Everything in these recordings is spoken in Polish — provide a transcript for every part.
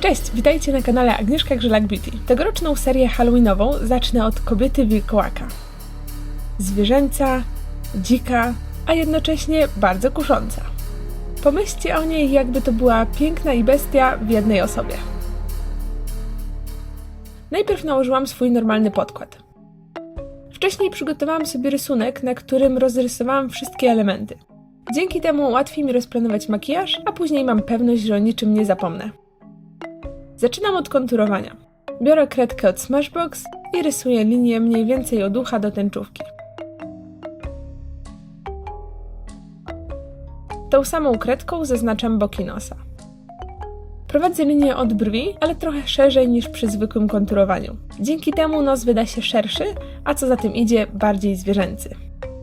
Cześć, witajcie na kanale Agnieszka Grzelak Beauty. Tegoroczną serię halloweenową zacznę od kobiety wilkołaka. Zwierzęca, dzika, a jednocześnie bardzo kusząca. Pomyślcie o niej, jakby to była piękna i bestia w jednej osobie. Najpierw nałożyłam swój normalny podkład. Wcześniej przygotowałam sobie rysunek, na którym rozrysowałam wszystkie elementy. Dzięki temu łatwiej mi rozplanować makijaż, a później mam pewność, że o niczym nie zapomnę. Zaczynam od konturowania. Biorę kredkę od Smashbox i rysuję linię mniej więcej od ucha do tęczówki. Tą samą kredką zaznaczam boki nosa. Prowadzę linię od brwi, ale trochę szerzej niż przy zwykłym konturowaniu. Dzięki temu nos wyda się szerszy, a co za tym idzie, bardziej zwierzęcy.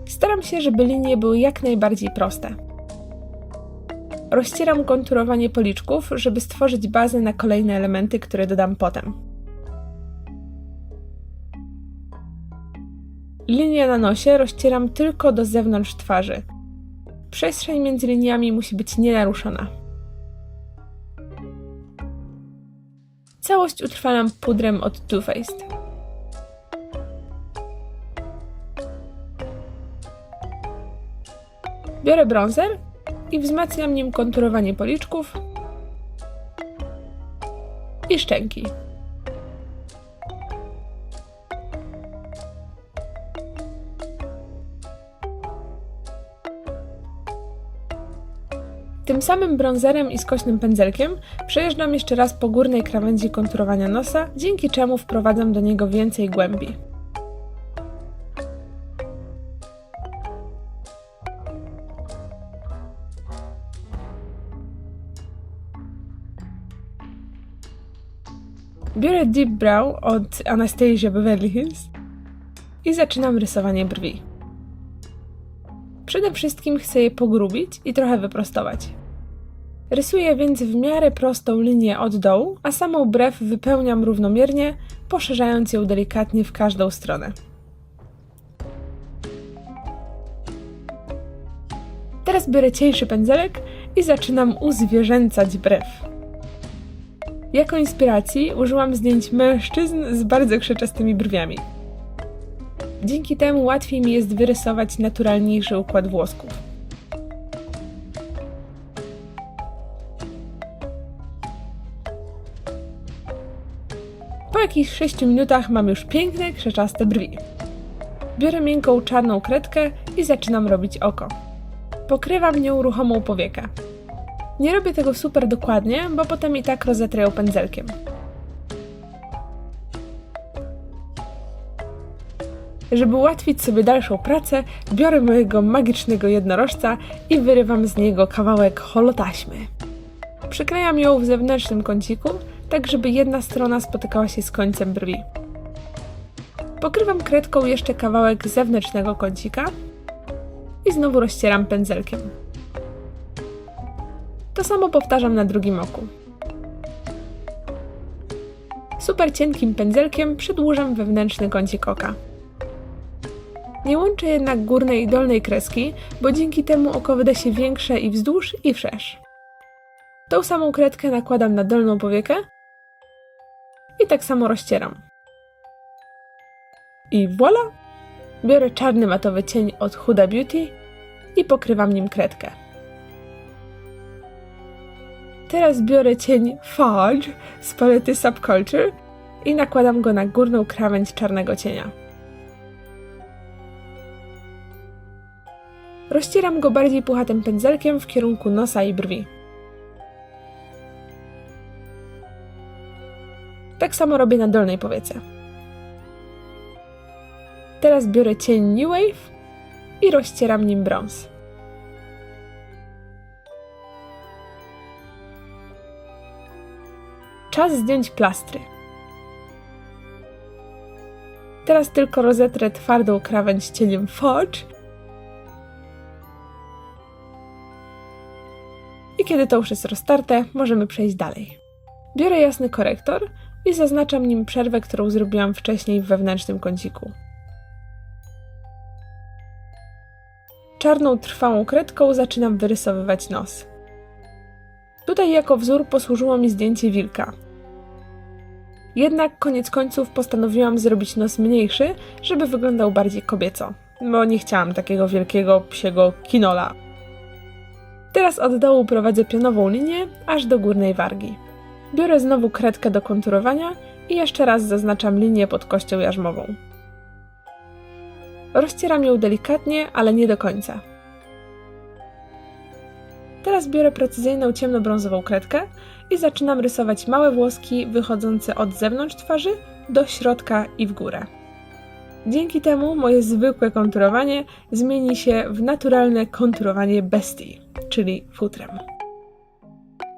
Staram się, żeby linie były jak najbardziej proste. Rozcieram konturowanie policzków, żeby stworzyć bazę na kolejne elementy, które dodam potem. Linię na nosie rozcieram tylko do zewnątrz twarzy. Przestrzeń między liniami musi być nienaruszona. Całość utrwalam pudrem od Too Faced. Biorę bronzer i wzmacniam nim konturowanie policzków i szczęki. Tym samym bronzerem i skośnym pędzelkiem przejeżdżam jeszcze raz po górnej krawędzi konturowania nosa, dzięki czemu wprowadzam do niego więcej głębi. Biorę Deep Brow od Anastasia Beverly Hills i zaczynam rysowanie brwi. Przede wszystkim chcę je pogrubić i trochę wyprostować. Rysuję więc w miarę prostą linię od dołu, a samą brew wypełniam równomiernie, poszerzając ją delikatnie w każdą stronę. Teraz biorę cieńszy pędzelek i zaczynam uzwierzęcać brew. Jako inspiracji użyłam zdjęć mężczyzn z bardzo krzeczastymi brwiami. Dzięki temu łatwiej mi jest wyrysować naturalniejszy układ włosków. Po jakichś 6 minutach mam już piękne, krzeczaste brwi. Biorę miękką czarną kredkę i zaczynam robić oko. Pokrywam nią ruchomą powiekę. Nie robię tego super dokładnie, bo potem i tak rozetrę ją pędzelkiem. Żeby ułatwić sobie dalszą pracę, biorę mojego magicznego jednorożca i wyrywam z niego kawałek holotaśmy. Przyklejam ją w zewnętrznym kąciku, tak żeby jedna strona spotykała się z końcem brwi. Pokrywam kredką jeszcze kawałek zewnętrznego kącika i znowu rozcieram pędzelkiem. To samo powtarzam na drugim oku. Super cienkim pędzelkiem przedłużam wewnętrzny kącik oka. Nie łączę jednak górnej i dolnej kreski, bo dzięki temu oko wyda się większe i wzdłuż, i wszerz. Tą samą kredkę nakładam na dolną powiekę i tak samo rozcieram. I voilà! Biorę czarny matowy cień od Huda Beauty i pokrywam nim kredkę. Teraz biorę cień Fudge z palety Subculture i nakładam go na górną krawędź czarnego cienia. Rozcieram go bardziej puchatym pędzelkiem w kierunku nosa i brwi. Tak samo robię na dolnej powiece. Teraz biorę cień New Wave i rozcieram nim brąz. Czas zdjąć plastry. Teraz tylko rozetrę twardą krawędź cieniem Forge i kiedy to już jest roztarte, możemy przejść dalej. Biorę jasny korektor i zaznaczam nim przerwę, którą zrobiłam wcześniej w wewnętrznym kąciku. Czarną, trwałą kredką zaczynam wyrysowywać nos. Tutaj jako wzór posłużyło mi zdjęcie wilka. Jednak koniec końców postanowiłam zrobić nos mniejszy, żeby wyglądał bardziej kobieco, bo nie chciałam takiego wielkiego psiego kinola. Teraz od dołu prowadzę pionową linię aż do górnej wargi. Biorę znowu kredkę do konturowania i jeszcze raz zaznaczam linię pod kością jarzmową. Rozcieram ją delikatnie, ale nie do końca. Teraz biorę precyzyjną ciemnobrązową kredkę i zaczynam rysować małe włoski wychodzące od zewnątrz twarzy do środka i w górę. Dzięki temu moje zwykłe konturowanie zmieni się w naturalne konturowanie bestii, czyli futrem.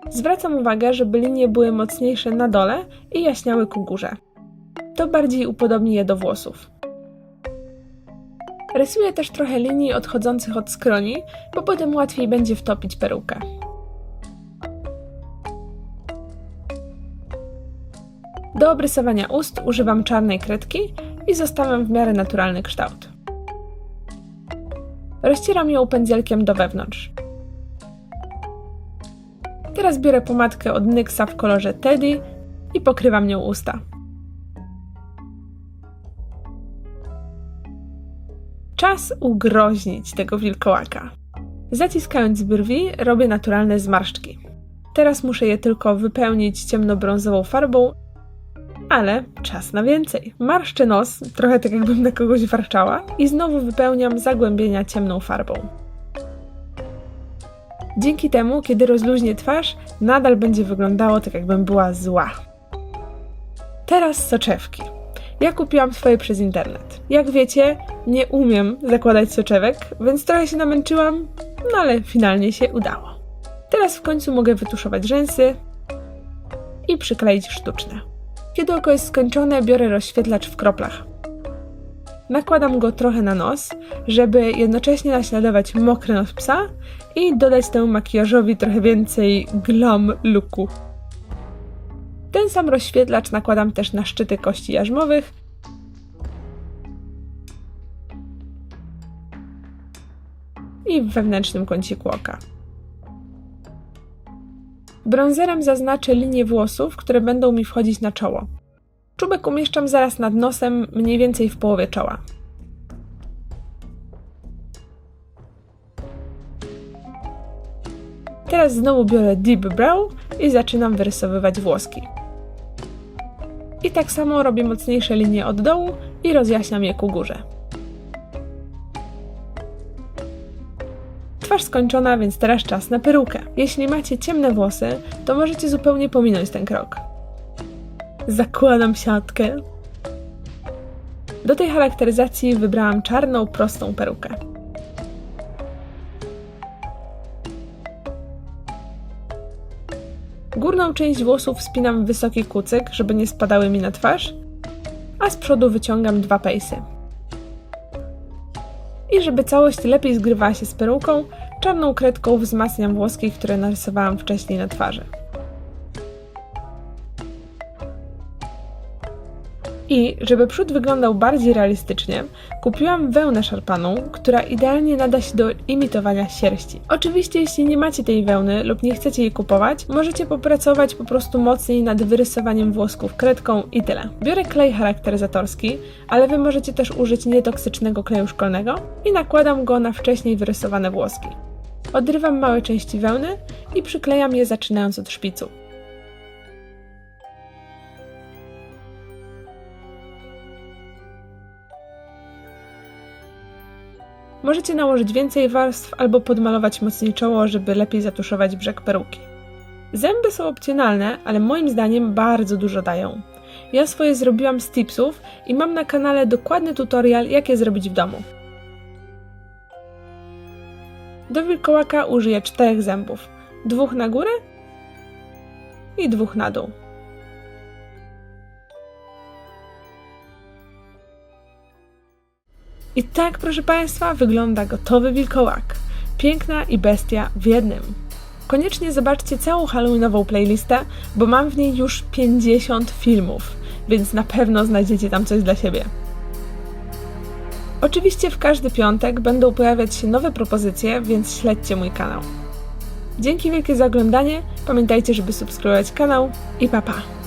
Zwracam uwagę, żeby linie były mocniejsze na dole i jaśniały ku górze. To bardziej upodobni je do włosów. Rysuję też trochę linii odchodzących od skroni, bo potem łatwiej będzie wtopić perukę. Do obrysowania ust używam czarnej kredki i zostawiam w miarę naturalny kształt. Rozcieram ją pędzelkiem do wewnątrz. Teraz biorę pomadkę od NYXa w kolorze Teddy i pokrywam nią usta. Czas ugroźnić tego wilkołaka. Zaciskając brwi, robię naturalne zmarszczki. Teraz muszę je tylko wypełnić ciemnobrązową farbą, ale czas na więcej. Marszczę nos, trochę tak jakbym na kogoś warczała, i znowu wypełniam zagłębienia ciemną farbą. Dzięki temu, kiedy rozluźnię twarz, nadal będzie wyglądało tak, jakbym była zła. Teraz soczewki. Ja kupiłam swoje przez internet. Jak wiecie, nie umiem zakładać soczewek, więc trochę się namęczyłam, no ale finalnie się udało. Teraz w końcu mogę wytuszować rzęsy i przykleić sztuczne. Kiedy oko jest skończone, biorę rozświetlacz w kroplach. Nakładam go trochę na nos, żeby jednocześnie naśladować mokry nos psa i dodać temu makijażowi trochę więcej glam looku. Ten sam rozświetlacz nakładam też na szczyty kości jarzmowych i w wewnętrznym kąciku oka. Bronzerem zaznaczę linie włosów, które będą mi wchodzić na czoło. Czubek umieszczam zaraz nad nosem, mniej więcej w połowie czoła. Teraz znowu biorę Deep Brow i zaczynam wyrysowywać włoski. I tak samo robię mocniejsze linie od dołu i rozjaśniam je ku górze. Twarz skończona, więc teraz czas na perukę. Jeśli macie ciemne włosy, to możecie zupełnie pominąć ten krok. Zakładam siatkę. Do tej charakteryzacji wybrałam czarną, prostą perukę. Górną część włosów spinam w wysoki kucyk, żeby nie spadały mi na twarz, a z przodu wyciągam dwa pejsy. I żeby całość lepiej zgrywała się z peruką, czarną kredką wzmacniam włoski, które narysowałam wcześniej na twarzy. I żeby przód wyglądał bardziej realistycznie, kupiłam wełnę szarpaną, która idealnie nada się do imitowania sierści. Oczywiście, jeśli nie macie tej wełny lub nie chcecie jej kupować, możecie popracować po prostu mocniej nad wyrysowaniem włosków kredką i tyle. Biorę klej charakteryzatorski, ale wy możecie też użyć nietoksycznego kleju szkolnego i nakładam go na wcześniej wyrysowane włoski. Odrywam małe części wełny i przyklejam je zaczynając od szpicu. Możecie nałożyć więcej warstw albo podmalować mocniej czoło, żeby lepiej zatuszować brzeg peruki. Zęby są opcjonalne, ale moim zdaniem bardzo dużo dają. Ja swoje zrobiłam z tipsów i mam na kanale dokładny tutorial, jak je zrobić w domu. Do wilkołaka użyję czterech zębów. Dwóch na górę i dwóch na dół. I tak, proszę Państwa, wygląda gotowy wilkołak. Piękna i bestia w jednym. Koniecznie zobaczcie całą Halloweenową playlistę, bo mam w niej już 50 filmów, więc na pewno znajdziecie tam coś dla siebie. Oczywiście w każdy piątek będą pojawiać się nowe propozycje, więc śledźcie mój kanał. Dzięki wielkie za oglądanie, pamiętajcie, żeby subskrybować kanał i papa. Pa.